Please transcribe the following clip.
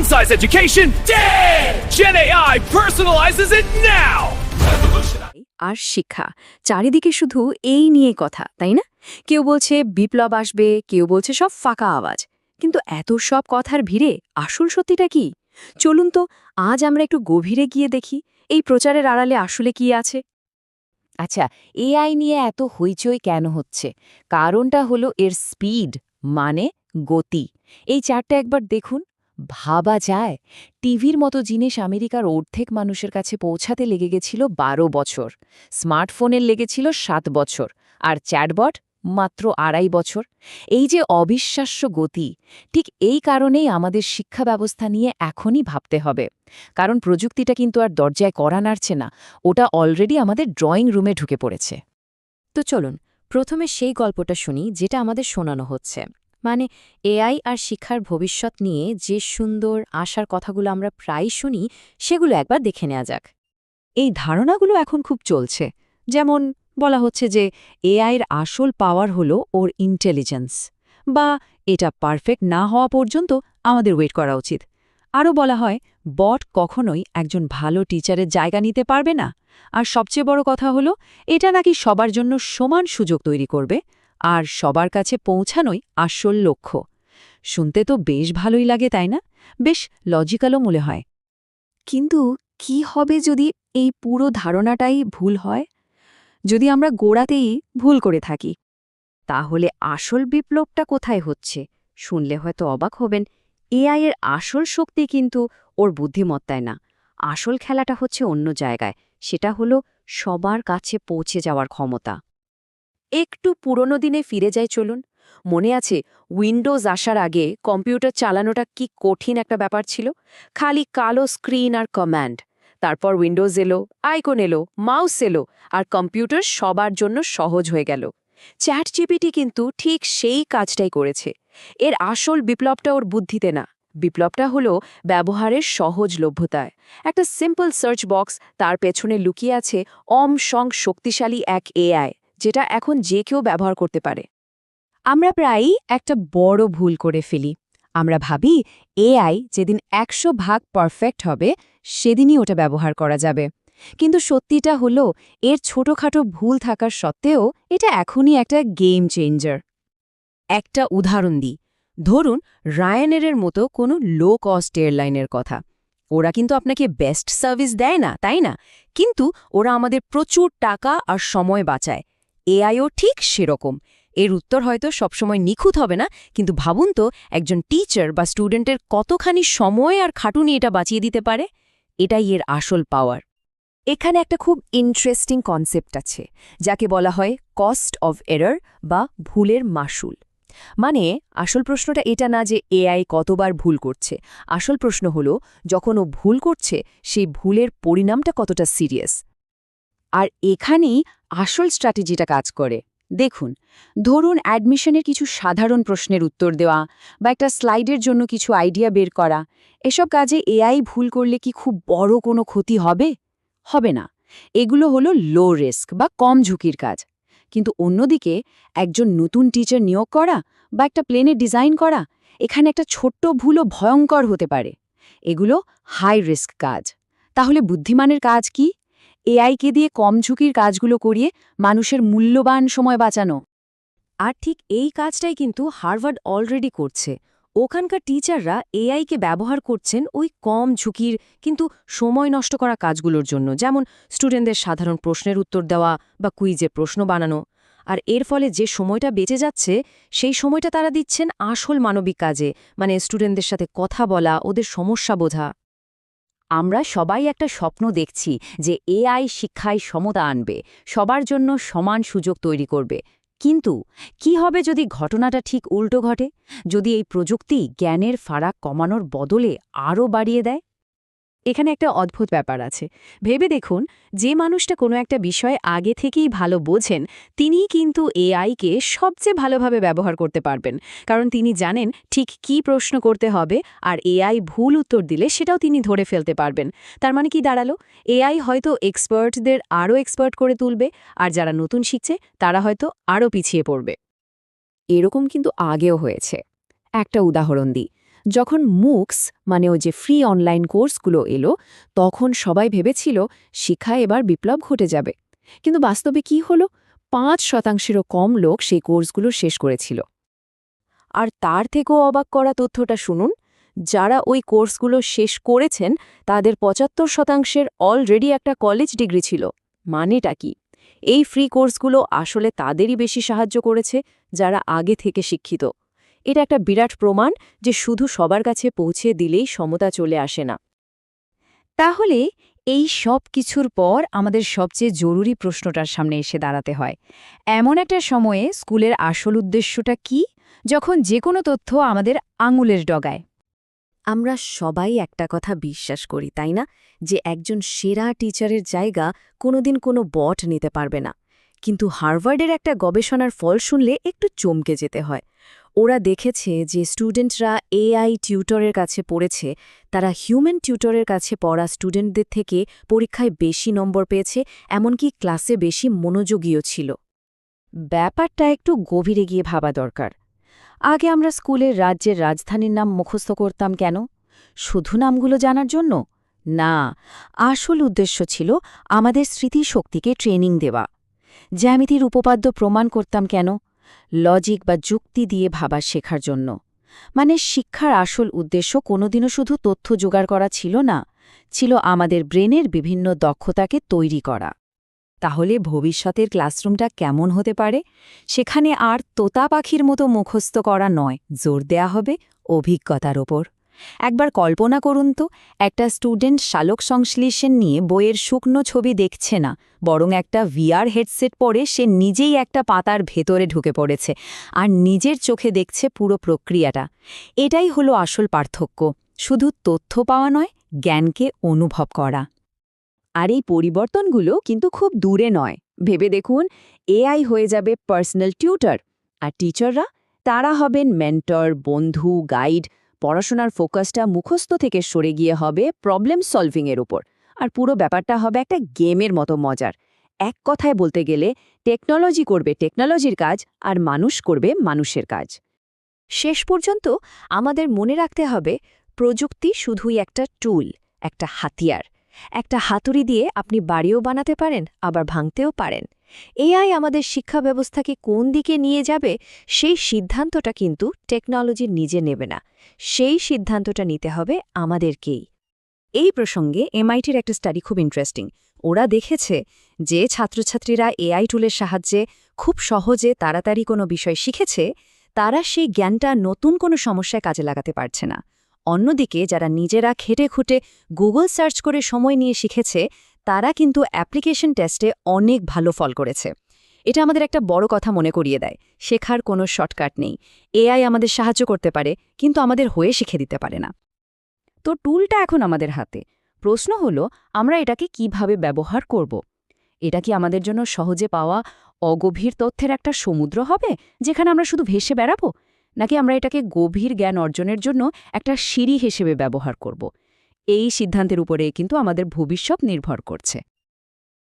One size education? Dead! Gen AI personalizes it now! আর শিক্ষা, চারিদিকে শুধু এই নিয়ে কথা, তাই না কেউ বলছে বিপ্লব আসবে, কেউ বলছে সব ফাঁকা আওয়াজ কিন্তু এত সব কথার ভিড়ে আসল সত্যিটা কি চলুন তো, আজ আমরা একটু গভীরে গিয়ে দেখি, এই প্রচারের আড়ালে আসলে কি আছে আচ্ছা এআই নিয়ে এত হইচই কেন হচ্ছে কারণটা হলো এর স্পিড মানে গতি এই চারটা একবার দেখুন ভাবা যায়, টিভির মতো জিনিস আমেরিকার অর্ধেক মানুষের কাছে পৌঁছাতে লেগে গেছিল বারো বছর। স্মার্টফোনের লেগেছিল সাত বছর, আর চ্যাটবট মাত্র আড়াই বছর। এই যে অবিশ্বাস্য গতি, ঠিক এই কারণেই আমাদের শিক্ষা ব্যবস্থা নিয়ে এখনই ভাবতে হবে। কারণ প্রযুক্তিটা কিন্তু আর দরজায় করা নাড়ছে না, ওটা অলরেডি আমাদের ড্রয়িং রুমে ঢুকে পড়েছে। তো চলুন, প্রথমে সেই গল্পটা শুনি, যেটা আমাদের শোনানো হচ্ছে। মানে এআই আর শিক্ষার ভবিষ্যৎ নিয়ে যে সুন্দর আশার কথাগুলো আমরা প্রায় শুনি, সেগুলো একবার দেখে নেওয়া যাক। এই ধারণাগুলো এখন খুব চলছে। যেমন বলা হচ্ছে যে এআইয়ের আসল পাওয়ার হলো ওর ইন্টেলিজেন্স বা এটা পারফেক্ট না হওয়া পর্যন্ত আমাদের ওয়েট করা উচিত। আরও বলা হয় বট কখনোই একজন ভালো টিচারের জায়গা নিতে পারবে না। আর সবচেয়ে বড় কথা হলো, এটা নাকি সবার জন্য সমান সুযোগ তৈরি করবে। আর সবার কাছে পৌঁছানোই আসল লক্ষ্য। শুনতে তো বেশ ভালোই লাগে, তাই না? বেশ লজিক্যালও মনে হয়। কিন্তু কি হবে যদি এই পুরো ধারণাটাই ভুল হয়? যদি আমরা গোড়াতেই ভুল করে থাকি, তাহলে আসল বিপ্লবটা কোথায় হচ্ছে? শুনলে হয়তো অবাক হবেন, এআই এর আসল শক্তি কিন্তু ওর বুদ্ধিমত্তায় না। আসল খেলাটা হচ্ছে অন্য জায়গায়, সেটা হলো সবার কাছে পৌঁছে যাওয়ার ক্ষমতা। একটু পুরনো দিনে ফিরে যায় চলুন। মনে আছে, উইন্ডোজ আসার আগে কম্পিউটার চালানোটা কি কঠিন একটা ব্যাপার ছিল। খালি কালো স্ক্রিন আর কম্যান্ড তারপর উইন্ডোজ এলো, আইকন এলো, মাউস এলো, আর কম্পিউটার সবার জন্য সহজ হয়ে গেল। চ্যাট জিপিটি কিন্তু ঠিক সেই কাজটাই করেছে। এর আসল বিপ্লবটা ওর বুদ্ধিতে না। বিপ্লবটা হলো ব্যবহারের সহজলভ্যতায় একটা সিম্পল সার্চ বক্স তার পেছনে লুকিয়ে আছে অম সং শক্তিশালী এক এআই যেটা এখন যে কেউ ব্যবহার করতে পারে। আমরা প্রায়ই একটা বড় ভুল করে ফেলি। আমরা ভাবি এআই যেদিন একশো ভাগ পারফেক্ট হবে, সেদিনই ওটা ব্যবহার করা যাবে। কিন্তু সত্যিটা হলো, এর ছোটখাটো ভুল থাকার সত্ত্বেও এটা এখনই একটা গেম চেঞ্জার একটা উদাহরণ দিই। ধরুন রায়ানেরের মতো কোনো লো কস্ট এয়ারলাইনের কথা। ওরা কিন্তু আপনাকে বেস্ট সার্ভিস দেয় না, তাই না? কিন্তু ওরা আমাদের প্রচুর টাকা আর সময় বাঁচায়। এআইও ঠিক সেরকম। এর উত্তর হয়তো সবসময় নিখুঁত হবে না, কিন্তু ভাবুন তো, একজন টিচার বা স্টুডেন্টের কতখানি সময় আর খাটুনি এটা বাঁচিয়ে দিতে পারে? এটাই এর আসল পাওয়ার। এখানে একটা খুব ইন্টারেস্টিং কনসেপ্ট আছে, যাকে বলা হয় কস্ট অফ এরর বা ভুলের মাসুল। মানে আসল প্রশ্নটা এটা না যে এআই কতবার ভুল করছে। আসল প্রশ্ন হলো, যখন ও ভুল করছে, সেই ভুলের পরিণামটা কতটা সিরিয়াস আর এখানেই আসল স্ট্র্যাটেজিটা কাজ করে। দেখুন, ধরুন অ্যাডমিশনের কিছু সাধারণ প্রশ্নের উত্তর দেওয়া বা একটা স্লাইডের জন্য কিছু আইডিয়া বের করা, এসব কাজে এআই ভুল করলে কি খুব বড় কোনো ক্ষতি হবে? হবে না। এগুলো হলো লো রিস্ক বা কম ঝুঁকির কাজ। কিন্তু অন্যদিকে, একজন নতুন টিচার নিয়োগ করা বা একটা প্লেনের ডিজাইন করা, এখানে একটা ছোট্ট ভুলও ভয়ঙ্কর হতে পারে। এগুলো হাই রিস্ক কাজ। তাহলে বুদ্ধিমানের কাজ কি? এআইকে দিয়ে কম ঝুঁকির কাজগুলো করিয়ে মানুষের মূল্যবান সময় বাঁচানো। আর ঠিক এই কাজটাই কিন্তু হার্ভার্ড অলরেডি করছে। ওখানকার টিচাররা এআইকে ব্যবহার করছেন ওই কম ঝুঁকির, কিন্তু সময় নষ্ট করা কাজগুলোর জন্য, যেমন স্টুডেন্টদের সাধারণ প্রশ্নের উত্তর দেওয়া বা কুইজের প্রশ্ন বানানো। আর এর ফলে যে সময়টা বেঁচে যাচ্ছে, সেই সময়টা তারা দিচ্ছেন আসল মানবিক কাজে মানে স্টুডেন্টদের সাথে কথা বলা, ওদের সমস্যা বোঝা। আমরা সবাই একটা স্বপ্ন দেখছি যে এআই শিক্ষায় সমতা আনবে, সবার জন্য সমান সুযোগ তৈরি করবে। কিন্তু কি হবে যদি ঘটনাটা ঠিক উল্টো ঘটে? যদি এই প্রযুক্তি জ্ঞানের ফারাক কমানোর বদলে আরও বাড়িয়ে দেয়? এখানে একটা অদ্ভুত ব্যাপার আছে। ভেবে দেখুন, যে মানুষটা কোনো একটা বিষয়ে আগে থেকেই ভালো বোঝেন, তিনিই কিন্তু এআইকে সবচেয়ে ভালোভাবে ব্যবহার করতে পারবেন। কারণ তিনি জানেন ঠিক কি প্রশ্ন করতে হবে আর এআই ভুল উত্তর দিলে সেটাও তিনি ধরে ফেলতে পারবেন। তার মানে কি দাঁড়াল? এআই হয়তো এক্সপার্টদের আরও এক্সপার্ট করে তুলবে, আর যারা নতুন শিখছে, তারা হয়তো আরও পিছিয়ে পড়বে। এরকম কিন্তু আগেও হয়েছে। একটা উদাহরণ দিই। যখন মুক্স মানে ও যে ফ্রি অনলাইন কোর্সগুলো এলো, তখন সবাই ভেবেছিল শিক্ষায় এবার বিপ্লব ঘটে যাবে। কিন্তু বাস্তবে কি হলো? পাঁচ শতাংশেরও কম লোক সেই কোর্সগুলো শেষ করেছিল। আর তার থেকেও অবাক করা তথ্যটা শুনুন, যারা ওই কোর্সগুলো শেষ করেছেন, তাদের পঁচাত্তর শতাংশের অলরেডি একটা কলেজ ডিগ্রি ছিল। মানেটা কি? এই ফ্রি কোর্সগুলো আসলে তাদেরই বেশি সাহায্য করেছে, যারা আগে থেকে শিক্ষিত। এটা একটা বিরাট প্রমাণ যে শুধু সবার কাছে পৌঁছে দিলেই সমতা চলে আসে না। তাহলে এই সব কিছুর পর আমাদের সবচেয়ে জরুরি প্রশ্নটার সামনে এসে দাঁড়াতে হয়। এমন একটা সময়ে স্কুলের আসল উদ্দেশ্যটা কি? যখন যে কোনো তথ্য আমাদের আঙুলের ডগায়। আমরা সবাই একটা কথা বিশ্বাস করি, তাই না? যে একজন সেরা টিচারের জায়গা কোনোদিন কোনো বট নিতে পারবে না। কিন্তু হার্ভার্ডের একটা গবেষণার ফল শুনলে একটু চমকে যেতে হয়। ওরা দেখেছে যে স্টুডেন্টরা এআই টিউটরের কাছে পড়েছে। তারা হিউম্যান টিউটরের কাছে পড়া স্টুডেন্টদের থেকে পরীক্ষায় বেশি নম্বর পেয়েছে, এমনকি ক্লাসে বেশি মনোযোগীও ছিল। ব্যাপারটা একটু গভীরে গিয়ে ভাবা দরকার। আগে আমরা স্কুলের রাজ্যের রাজধানীর নাম মুখস্থ করতাম কেন? শুধু নামগুলো জানার জন্য? না, আসল উদ্দেশ্য ছিল আমাদের স্মৃতিশক্তিকে ট্রেনিং দেওয়া। জ্যামিতির উপপাদ্য প্রমাণ করতাম কেন? লজিক বা যুক্তি দিয়ে ভাবা শেখার জন্য। মানে শিক্ষার আসল উদ্দেশ্য কোনোদিনও শুধু তথ্য জোগাড় করা ছিল না, ছিল আমাদের ব্রেনের বিভিন্ন দক্ষতাকে তৈরি করা। তাহলে ভবিষ্যতের ক্লাসরুমটা কেমন হতে পারে? সেখানে আর তোতা পাখির মতো মুখস্থ করা নয়, জোর দেয়া হবে অভিজ্ঞতার ওপর। একবার কল্পনা করুন তো, একটা স্টুডেন্ট শালক সংশ্লেষণ নিয়ে বইয়ের শুকনো ছবি দেখছে না, বরং একটা ভিআর হেডসেট পরে সে নিজেই একটা পাতার ভেতরে ঢুকে পড়েছে আর নিজের চোখে দেখছে পুরো প্রক্রিয়াটা। এটাই হলো আসল পার্থক্য, শুধু তথ্য পাওয়া নয়, জ্ঞানকে অনুভব করা। আর এই পরিবর্তনগুলো কিন্তু খুব দূরে নয়। ভেবে দেখুন এআই হয়ে যাবে পার্সোনাল টিউটার আর টিচাররা তারা হবেন মেন্টর বন্ধু গাইড পড়াশোনার ফোকাসটা মুখস্থ থেকে সরে গিয়ে হবে প্রবলেম সলভিংয়ের উপর। আর পুরো ব্যাপারটা হবে একটা গেমের মতো মজার। এক কথায় বলতে গেলে টেকনোলজি করবে টেকনোলজির কাজ আর মানুষ করবে মানুষের কাজ। শেষ পর্যন্ত আমাদের মনে রাখতে হবে, প্রযুক্তি শুধুই একটা টুল একটা হাতিয়ার। একটা হাতুড়ি দিয়ে আপনি বাড়িও বানাতে পারেন, আবার ভাঙতেও পারেন। এআই আমাদের শিক্ষা ব্যবস্থাকে কোন দিকে নিয়ে যাবে, সেই সিদ্ধান্তটা কিন্তু টেকনোলজি নিজে নেবে না। সেই সিদ্ধান্তটা নিতে হবে আমাদেরকেই। এই প্রসঙ্গে এমআইটির একটা স্টাডি খুব ইন্টারেস্টিং ওরা দেখেছে যে ছাত্রছাত্রীরা এআই টুলের সাহায্যে খুব সহজে তাড়াতাড়ি কোনো বিষয় শিখেছে, তারা সেই জ্ঞানটা নতুন কোনো সমস্যায় কাজে লাগাতে পারছে না। অন্যদিকে যারা নিজেরা খেটে খুঁটে গুগল সার্চ করে সময় নিয়ে শিখেছে তারা কিন্তু অ্যাপ্লিকেশন টেস্টে অনেক ভালো ফল করেছে। এটা আমাদের একটা বড় কথা মনে করিয়ে দেয়, শেখার কোনো শর্টকাট নেই। এআই আমাদের সাহায্য করতে পারে, কিন্তু আমাদের হয়ে শিখে দিতে পারে না। তো টুলটা এখন আমাদের হাতে। প্রশ্ন হলো, আমরা এটাকে কীভাবে ব্যবহার করব? এটা কি আমাদের জন্য সহজে পাওয়া অগভীর তথ্যের একটা সমুদ্র হবে, যেখানে আমরা শুধু ভেসে বেড়াবো? নাকি আমরা এটাকে গভীর জ্ঞান অর্জনের জন্য একটা সিঁড়ি হিসেবে ব্যবহার করব? এই সিদ্ধান্তের উপরে কিন্তু আমাদের ভবিষ্যৎ নির্ভর করছে।